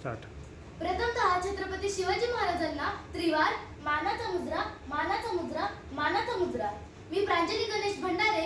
Start प्रथमतः छत्रपती शिवाजी महाराजांना त्रिवार मानाचा मुजरा मानाचा मुजरा मानाचा मुजरा मी प्रांजली गणेश भंडारे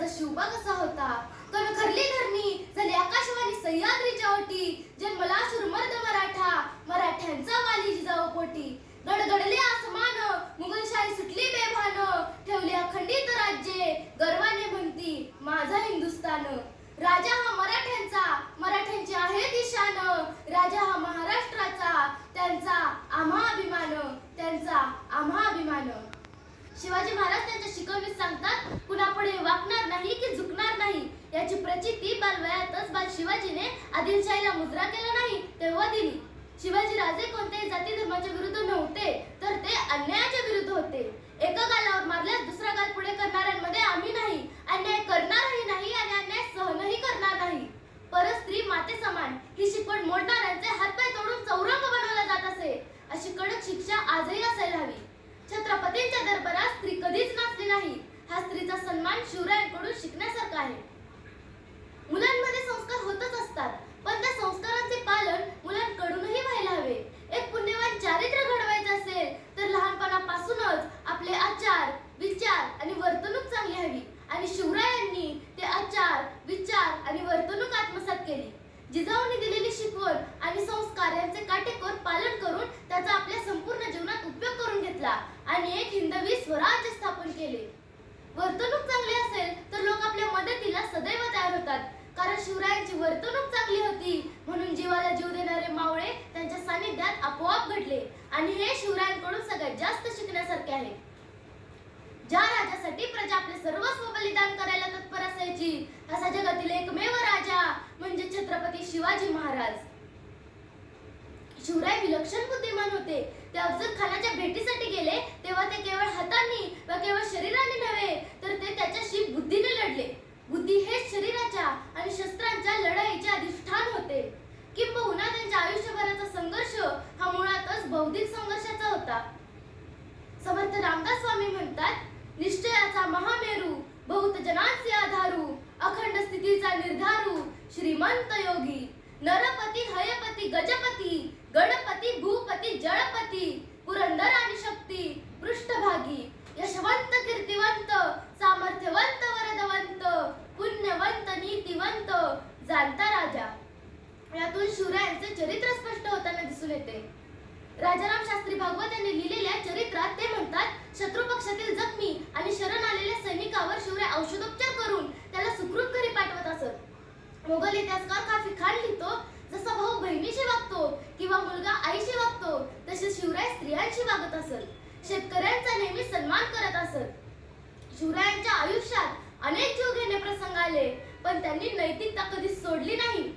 माझा शिवबा कसा होता. कण खरली धरणी झाली आकाशवाणी सह्याद्रीच्या ओटी. जन्मला शुरमर्द मराठा मराठ्यांचा वाली जिजाऊ पोटी. गडगडले आसमान मुघलशाही सुटली बेभान. ठेवली अखंडित राज्ये गर्वाने म्हणती माझा हिंदुस्थान. राजा हा मराठा मराठ्यांची आहे दिशान राजा हा महाराष्ट्राचा त्यांचा आम्हा अभिमान त्यांचा आम्हा अभिमान शिवाजी महाराज त्यांच्या शिकवणीत सांगतात कुणापुढे वाकणार नाही की झुकणार नाही. याची प्रचिती बालवयातच बाल शिवाजीने आदिलशाहीला मुजरा केला नाही तेव्हा दिली. शिवाजी राजे कोणत्याही जाती धर्माच्या विरुद्ध नव्हते तर ते अन्यायाच्या विरुद्ध होते. एका गालावर मारल्यास दुसरा गाल पुढे करणाऱ्यांमध्ये आम्ही नाही. स्त्रीचा शिवरायांकडून शिकण्यासारखं आहे. मुलांमध्ये संस्कार होतच असतात पण त्या संस्कारांचे पालन मुलांकडूनही व्हायला हवे. एक पुण्यवान चारित्र्य घडवायचं असेल तर लहानपणापासूनच आपले आचार विचार आणि वर्तणूक चांगली हवी. आणि शिवरायांनी ते आचार विचार आणि वर्तणूक आत्मसात केली. जिजाऊंनी दिलेली शिकवण आणि संस्कार यांचे काटेकोर पालन करून त्याचा आपल्या संपूर्ण जीवनात उपयोग करून घेतला आणि एक हिंदवी स्वराज्य स्थापन केले. वर्तणूक चांगली असेल तर लोक आपल्या मदतीला सदैव तयार होतात. कारण शिवरायांची वर्तणूक चांगली होती. म्हणून जीवाला जीव देणारे मावळे त्यांच्या सानिध्यात आपोआप घडले. आणि हे शिवरायांकडून सगळ्यात जास्त शिकण्यासारखे आहे. ज्या राजासाठी प्रजा आपले सर्वस्व बलिदान करायला तत्पर असायची असा जगातील एकमेव राजा म्हणजे छत्रपती शिवाजी महाराज. शिवराय विलक्षण बुद्धिमान होते. ते अफजल खानाच्या भेटीसाठी गेले. तेव्हा ते केवळ हातांनी व केवळ शरीराने नव्हे तर ते त्याच्याशी बुद्धीने लढले. संत रामदास स्वामी म्हणतात निश्चयाचा महामेरू बहुत जनांचे आधारू अखंड स्थितीचा निर्धारू श्रीमंत योगी नरपती हयपती गजपती गणपती भूपती जळपती पुरंदर आणि शक्ती पृष्ठभागी यशवंत कीर्तिवंत सामर्थ्यवंत वरदवंत पुण्यवंत नीतिवंत जाणता राजा. यातून शिवरायांचे चरित्र स्पष्ट होताना दिसून येते. राजाराम शास्त्री भागवत यांनी लिहिलेल्या चरित्रात ते म्हणतात शत्रू पक्षातील जखमी आणि शरण आलेल्या सैनिकावर शिवराय औषधोपचार करून त्याला सुखरूप घरी पाठवत असत. मोगल इतिहासकार काफी खान लिहितो जसा भाऊ बहिणीशी वागतो किंवा मुलगा आईशी वागतो तसे शिवराय स्त्रियांशी वागत असत. शेतकऱ्यांचा नेहमी सन्मान करत असत. शिवरायांच्या आयुष्यात अनेक जीव घेणे प्रसंग आले पण त्यांनी नैतिकता कधीच सोडली नाही.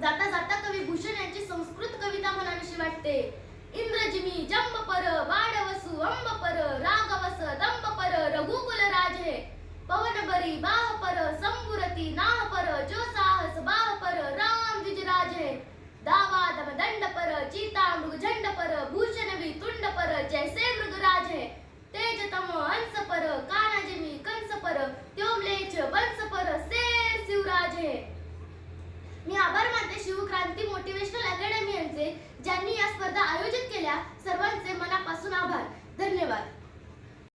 जाता जाता कवी भूषण यांची संस्कृत कविता म्हणावीशी वाटते. इंद्रजिमी जंब पर वाडवसु अंब पर रागवस दंबपर रघुकुल राजे. पवनभरी बाह पर संप्रती नाह पर जो साहस बाहपर राम राजे. दावा दम दंडपर चीता मृग झंडपर भूषणवी तुंडपर जैसे शिवक्रांती मोटिवेशनल अकॅडमी यांचे ज्यांनी या स्पर्धा आयोजित केल्या सर्वांचे मनापासून आभार. धन्यवाद.